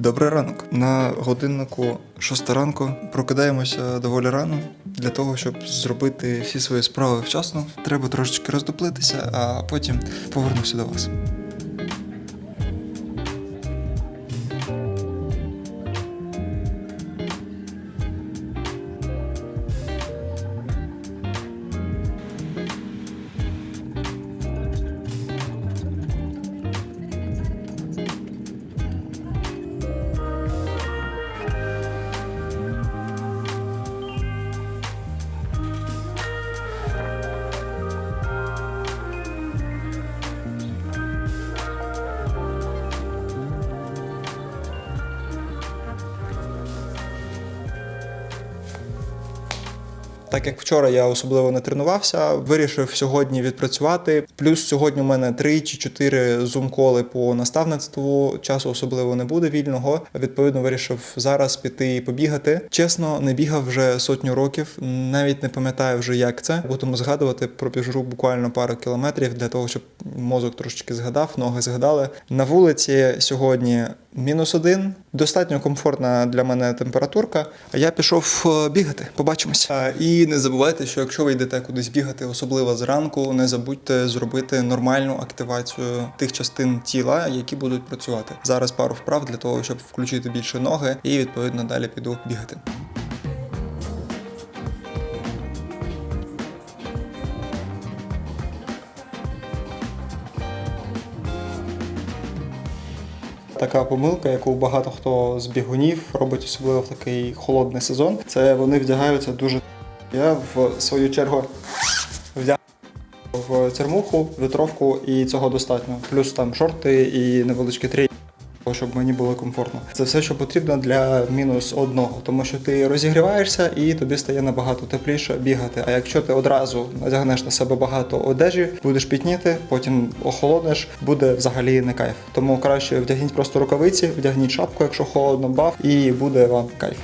Добрий ранок. На годиннику 6 ранку прокидаємося доволі рано. Для того, щоб зробити всі свої справи вчасно, треба трошечки роздуплитися, а потім повернуся до вас. Так як вчора я особливо не тренувався, вирішив сьогодні відпрацювати. Плюс сьогодні у мене три чи чотири зум-коли по наставництву. Часу особливо не буде вільного. Відповідно, вирішив зараз піти і побігати. Чесно, не бігав вже сотню років, навіть не пам'ятаю вже як це. Будемо згадувати, пробіжу буквально пару кілометрів для того, щоб мозок трошечки згадав, ноги згадали. На вулиці сьогодні мінус один. Достатньо комфортна для мене температурка. А я пішов е, бігати. Побачимось. А, І не забувайте, що якщо ви йдете кудись бігати, особливо зранку, не забудьте зробити нормальну активацію тих частин тіла, які будуть працювати. Зараз пару вправ для того, щоб включити більше ноги, і відповідно далі піду бігати. Така помилка, яку багато хто з бігунів робить, особливо в такий холодний сезон. Це вони вдягаються дуже. Я в свою чергу вдягаю в термуху, вітровку, і цього достатньо. Плюс там шорти і невеличкі трій. Щоб мені було комфортно, це все, що потрібно для мінус одного, тому що ти розігріваєшся і тобі стає набагато тепліше бігати. А якщо ти одразу надягнеш на себе багато одежі, будеш пітніти, потім охолоднеш, буде взагалі не кайф. Тому краще вдягніть просто рукавиці, вдягніть шапку, якщо холодно, баф, і буде вам кайф.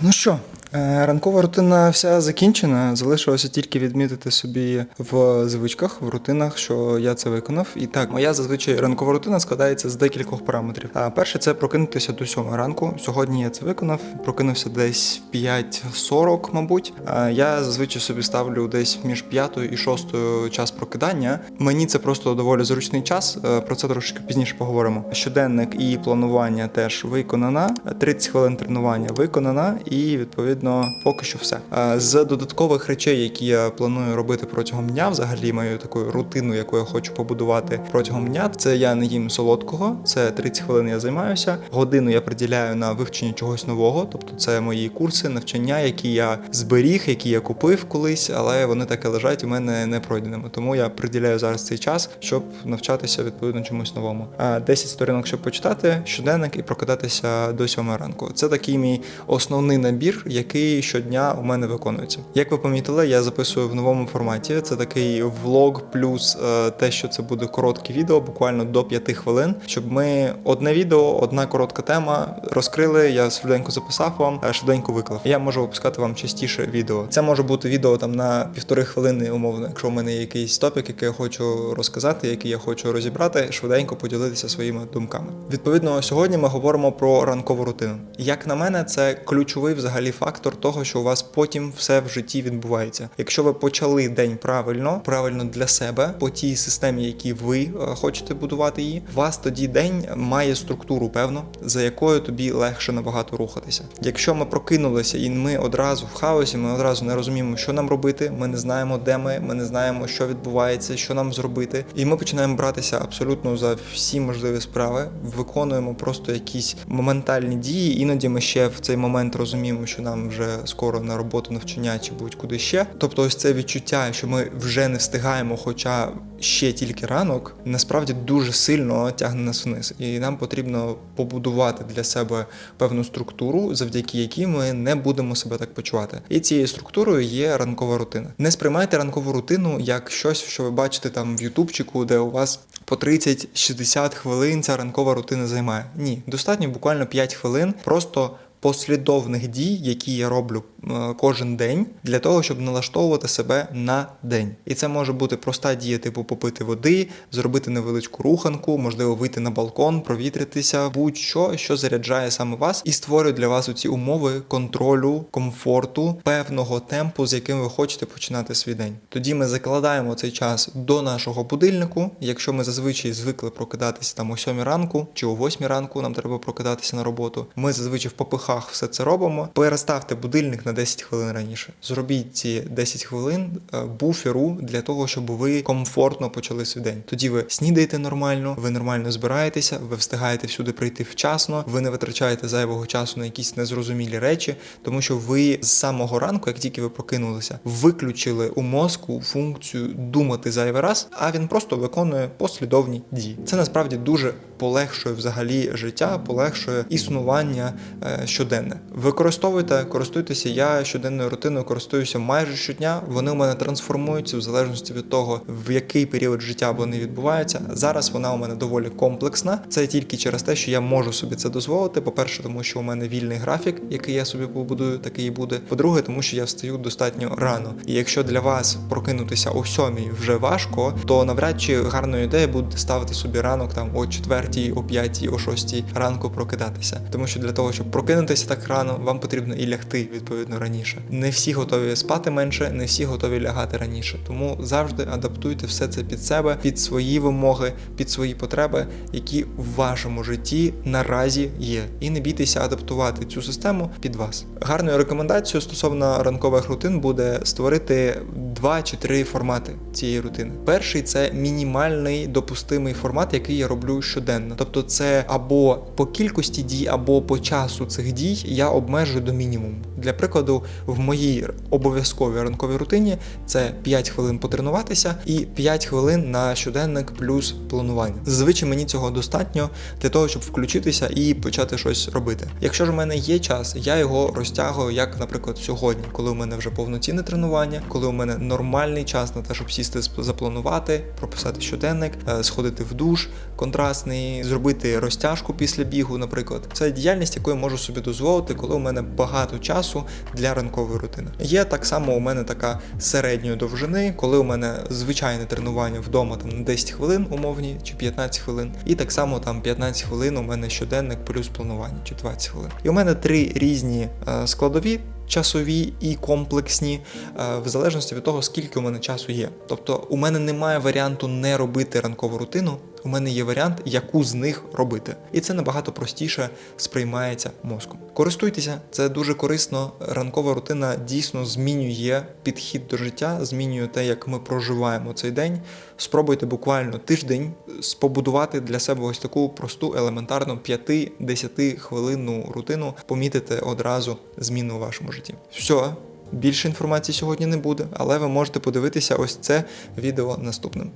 Ну що, ранкова рутина вся закінчена. Залишилося тільки відмітити собі в звичках, в рутинах, що я це виконав. І так, моя зазвичай ранкова рутина складається з декількох параметрів. А перше це прокинутися до 7 ранку. Сьогодні я це виконав. Прокинувся десь в 5.40, мабуть. А я зазвичай собі ставлю десь між 5 і 6 час прокидання. Мені це просто доволі зручний час. е, Про це трошки пізніше поговоримо. Щоденник і планування теж виконана. 30 хвилин тренування виконана, і відповідно поки що все. Е, З додаткових речей, які я планую робити протягом дня, взагалі мою таку рутину, яку я хочу побудувати протягом дня, це я не їм солодкого. Це 30 хвилин я займаюся. Годину я приділяю на вивчення чогось нового, тобто це мої курси, навчання, які я зберіг, які я купив колись, але вони так і лежать у мене не пройденими. Тому я приділяю зараз цей час, щоб навчатися відповідно чомусь новому. А 10 сторінок, щоб почитати, щоденник і прокидатися до 7 ранку. Це такий мій основний набір, який щодня у мене виконується. Як ви помітили, я записую в новому форматі. Це такий влог, плюс е, те, що це буде коротке відео, буквально до 5 хвилин, щоб ми одне відео, одна коротка тема розкрили. Я швиденько записав вам, а швиденько виклав. Я можу випускати вам частіше відео. Це може бути відео там на півтори хвилини, умовно, якщо в мене є якийсь топік, який я хочу розказати, який я хочу розібрати, швиденько поділитися своїми думками. Відповідно, сьогодні ми говоримо про ранкову рутину. Як на мене, це ключовий взагалі фактор того, що у вас потім все в житті відбувається. Якщо ви почали день правильно, правильно для себе по тій системі, які ви е, хочете будувати її, у вас тоді день має структуру певну, за якою тобі легше набагато рухатися. Якщо ми прокинулися і ми одразу в хаосі, ми одразу не розуміємо, що нам робити. Ми не знаємо, де ми, ми не знаємо, що відбувається, що нам зробити, і ми починаємо братися абсолютно за всі можливі справи, виконуємо просто якісь моментальні дії. Іноді ми ще в цей момент розуміємо, що нам вже скоро на роботу, навчання чи будь-куди ще. Тобто, ось це відчуття, що ми вже не встигаємо, хоча ще тільки ранок, насправді дуже сильно тягне нас вниз, і нам потрібно побудувати для себе певну структуру, завдяки якій ми не будемо себе так почувати. І цією структурою є ранкова рутина. Не сприймайте ранкову рутину як щось, що ви бачите там в Ютубчику, де у вас по 30-60 хвилин ця ранкова рутина займає. Ні, достатньо буквально 5 хвилин просто послідовних дій, які я роблю е, кожен день, для того, щоб налаштовувати себе на день. І це може бути проста дія, типу попити води, зробити невеличку руханку, можливо, вийти на балкон, провітритися, будь-що, що заряджає саме вас, і створює для вас ці умови контролю, комфорту, певного темпу, з яким ви хочете починати свій день. Тоді ми закладаємо цей час до нашого будильнику. Якщо ми зазвичай звикли прокидатися там о 7 ранку чи о 8 ранку, нам треба прокидатися на роботу. Ми зазвичай в попихах все це робимо. Переставте будильник на 10 хвилин раніше. Зробіть ці 10 хвилин е, буферу для того, щоб ви комфортно почали свій день. Тоді ви снідаєте нормально, ви нормально збираєтеся, ви встигаєте всюди прийти вчасно, ви не витрачаєте зайвого часу на якісь незрозумілі речі, тому що ви з самого ранку, як тільки ви прокинулися, виключили у мозку функцію думати зайвий раз, а він просто виконує послідовні дії. Це насправді дуже полегшує взагалі життя, полегшує існування е, щоденне. Використовуйте, користуйтеся. Я щоденною рутиною користуюся майже щодня. Вони у мене трансформуються в залежності від того, в який період життя вони відбуваються. Зараз вона у мене доволі комплексна. Це тільки через те, що я можу собі це дозволити. По-перше, тому що у мене вільний графік, який я собі побудую, такий і буде. По-друге, тому що я встаю достатньо рано. І якщо для вас прокинутися о сьомій вже важко, то навряд чи гарною ідеєю буде ставити собі ранок там о четвертій, о п'ятій, о шостій ранку прокидатися. Тому що для того, щоб прокинутися так рано, вам потрібно і лягти відповідно раніше. Не всі готові спати менше, не всі готові лягати раніше. Тому завжди адаптуйте все це під себе, під свої вимоги, під свої потреби, які в вашому житті наразі є. І не бійтеся адаптувати цю систему під вас. Гарною рекомендацією стосовно ранкових рутин буде створити два чи три формати цієї рутини. Перший це мінімальний допустимий формат, який я роблю щоденно. Тобто, це або по кількості дій, або по часу цих дій я обмежую до мінімуму. Для прикладу, в моїй обов'язковій ранковій рутині це 5 хвилин потренуватися і 5 хвилин на щоденник плюс планування. Зазвичай мені цього достатньо для того, щоб включитися і почати щось робити. Якщо ж у мене є час, я його розтягую, як, наприклад, сьогодні, коли у мене вже повноцінне тренування, коли у мене нормальний час на те, щоб сісти запланувати, прописати щоденник, е, сходити в душ контрастний, зробити розтяжку після бігу, наприклад. Це діяльність, яку я можу собі дозволити, коли у мене багато часу для ранкової рутини. Є так само у мене така середньої довжини, коли у мене звичайне тренування вдома там на 10 хвилин умовні чи 15 хвилин, і так само там 15 хвилин у мене щоденник плюс планування чи 20 хвилин. І у мене три різні е, складові. Часові і комплексні, е, в залежності від того, скільки у мене часу є. Тобто, у мене немає варіанту не робити ранкову рутину. У мене є варіант, яку з них робити, і це набагато простіше сприймається мозком. Користуйтеся, це дуже корисно. Ранкова рутина дійсно змінює підхід до життя, змінює те, як ми проживаємо цей день. Спробуйте буквально тиждень спобудувати для себе ось таку просту, елементарну 5-10 хвилинну рутину, помітите одразу зміну у вашому житті. Все. Більше інформації сьогодні не буде, але ви можете подивитися ось це відео наступним.